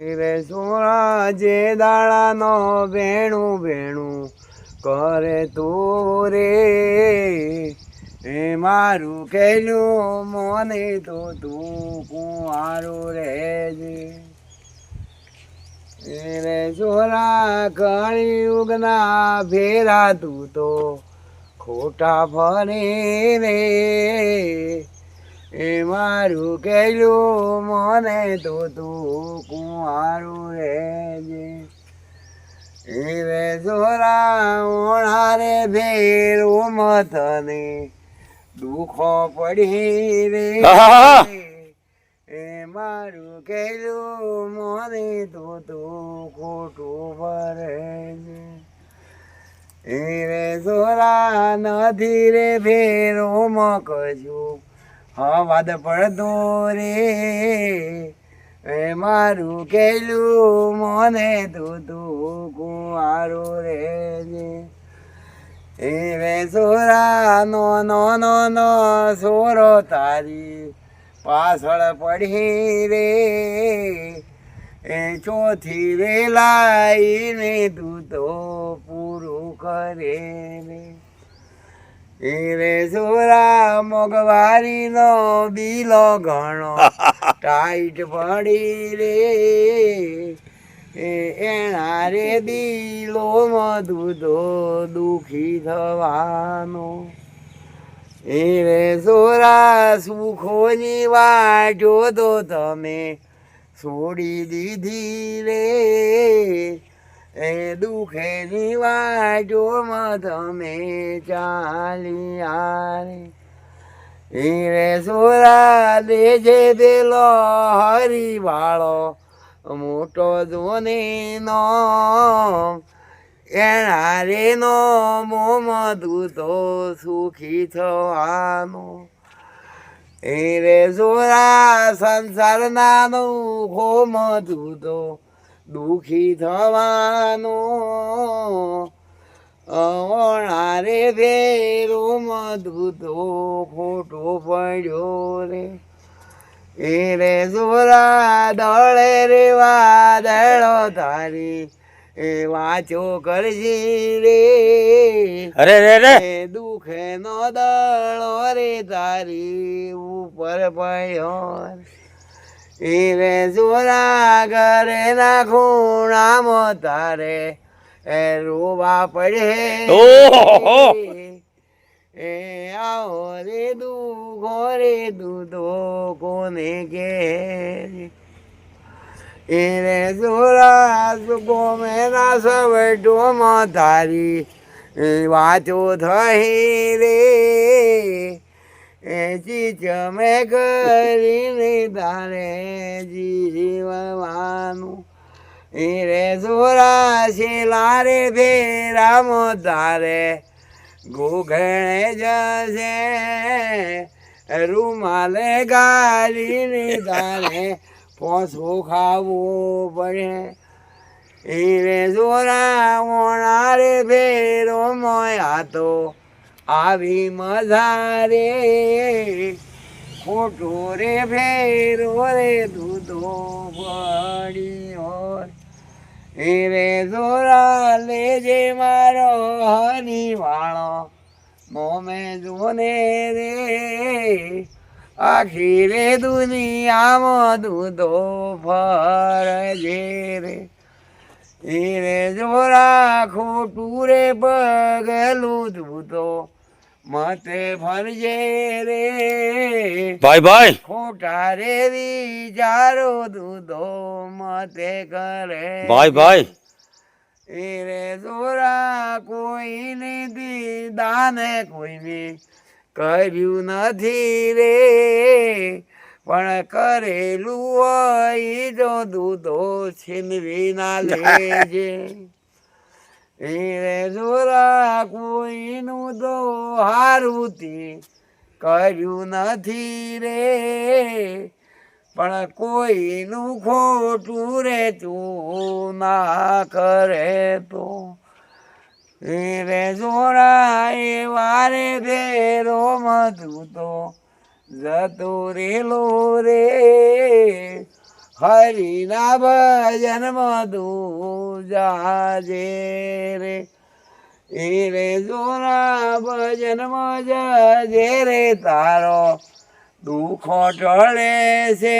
રે સોળા જે દાડાનો ભેણું ભેણું કરે તું રે એ મારું કેલું મને તો તું કુંવારું એ રે સોના કળી ઉગના ફેરા તું તો ખોટા ફરે રે. એ મારું કહેલું મને તો તું કુંવારું રેજે એ રે જોરા ઓણા રે ભેરો મથને દુખો પડી રે! એ મારું કહેલું મને તો તું ખોટું ભરે છે. એ રે જોરા નથી રે ભેરો મકજું હવાદ પડતો રે એ મારું કેલું મને તું તું કુંવારું રે એ વે સોરા, નો નો નો નો, સોરો તારી પાછળ પડી રે. એ ચોથી વેલાઈને તું તો પૂરું કરે રે. એ રે સોરા મોગવારીનો બીલો ઘણો ટાઈટ પડી રે. એ એના રે બીલો મધુધો દુખી થવાનો. એ રે સોરા સુખોની વાટો તો તમે છોડી દીધી રે. એ દુખેની વાટોમાં તમે ચાલી આરે હીરે સોરા દેજે પેલો હરિવાળો, મોટો ધોની નો એના રે નો મોમધુ તો સુખી થવાનો. હીરે સોરા સંસાર નાનું ખોમ તો દુખી થવાનો. અવણા રે ભેરો મધુતો ફોટો પડ્યો રે. એ રે સોરા દળે રે વાદળો તારી. એ વાંચો કરજી રે. અરે રે રે દુખે નો દળો રે તારી ઉપર પડ્યો રે. સોરા ઘરે ના ખૂણામાં તારે એ રૂવા પડે. એ આવો રે દુખો રે દૂધો કોને કે? એને જોરા સોરા ગોમે ના સવટોમાં તારી એ થઈ રે. એ ચમે કરીને તારે જીવવાનું. રે સોરા શેલા રે ફેરામ તારે ઘૂઘણે જશે, રૂમાલે ગાલીને તારે પોસો ખાવું પડે. હીરે સોરા મોણા રે ફેરો મોયા તો આવી મજા રે ખોટો રે ભેરો રે દૂધો પડ્યો એ રે જોરા લેજે મારો હની વાળો મોમે જોને રે. આખી રે દુનિયામાં દૂધો ફરજે રે. એ રે જોરા ખોટું રે પગલું દૂધો મતે ફરજે રે. ભાઈ ભાઈ. ખોટા રે વિચારો દૂધો મતે કરે. ભાઈ ભાઈ. એ રે દોરા કોઈને દીદાને કોઈને કર્યું નથી રે. પણ કરેલું હોય જો દૂધો છીનવી ના લેજે. એ રે જોરા કોઈનું તો હારુતી કર્યું નથી રે. પણ કોઈનું ખોટું રે તું ના કરે તો. એ રે જોરા એ વારે ફેરો મધું તો જતો રેલો રે. હરિના ભજનમાં મધુ જાજે રે. એ રે જોરા ભજન મજે રે તારો દુઃખો ટળે છે.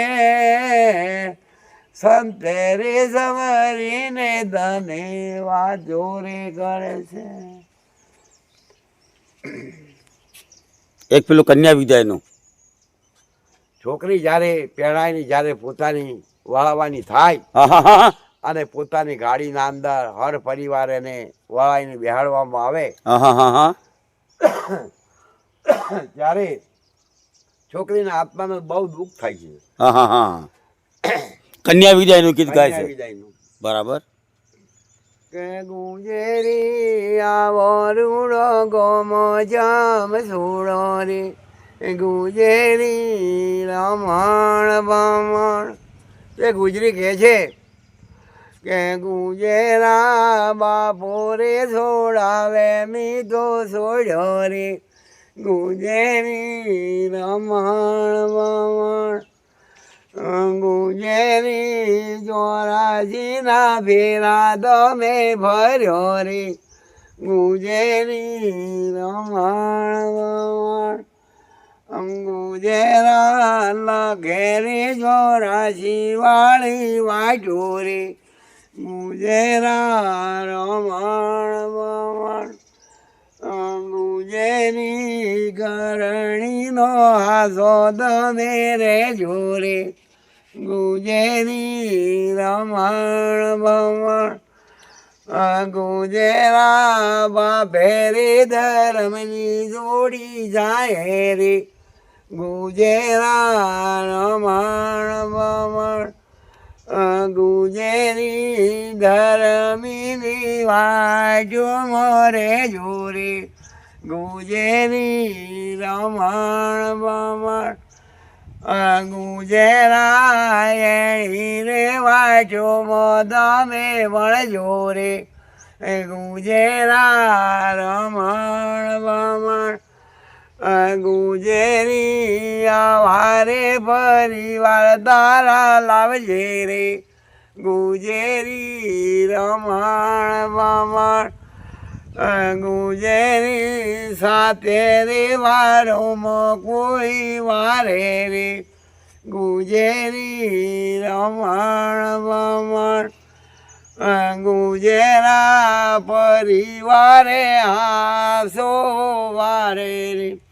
સંતે રે સમરીને ધને વાજો રે કરે છે. એક પેલું કન્યા વિદાયનું. છોકરી જ્યારે પહેરાયની જ્યારે પોતાની વળાવવાની થાય. અને પોતાની ગાડીના અંદર હર પરિવાર એને વળાઈને બેહાડવામાં આવે. ત્યારે છોકરીના આત્માનો બહુ દુઃખ થાય છે. કન્યા વિદાયનું ગીત ગાય છે. વિદાયનું. બરાબર. કે ગુંજેરી આવો રૂડો ગોમો જામ સુડો રે. ગુંજેરી રમણ બમણ તે ગુજરી કહે છે કે ગુજેરા બાપો રે છોડાવે મીઠો છોડ્યો રે. ગુજેરી રમણ બમણ ગુજેરી ચોરાસીના ફેરા તમે ભર્યો રે. ગુજેરી રમણ બમણ ગુજેરા ઘેરી ચોરાસી વાળી વાજોરી ગુજેરા રમણ બમણ ગુજેરી કરણીનો હાસો તમે રે જોરે. ગુજેરી રમણ બમણ ગુજેરા બાપે રે ધર્મની જોડી જાય રે. ગુજેરા રમણ બમણ ગુજેરી ધર્મીની વાજો મોરે જોરે. ગુજેરી રમણ બમણ ગુજેરાયણી રે વાજો મદમે વળજો રે ગુજેરા રમણ બમણ ગુજેરી, આવારે પરિવાર તારા લાવજે રે. ગુજેરી, રમણ બમણ, ગુજેરી સાથે રે વારોમાં કોઈ વારે રે. ગુજેરી, રમણ બમણ, ગુજેરા પરિવારે હાસો વારે રે.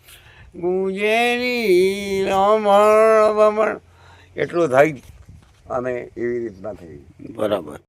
ગુજેરી રમણ બમણ એટલું થઈ અને એવી રીતના થઈ. બરાબર.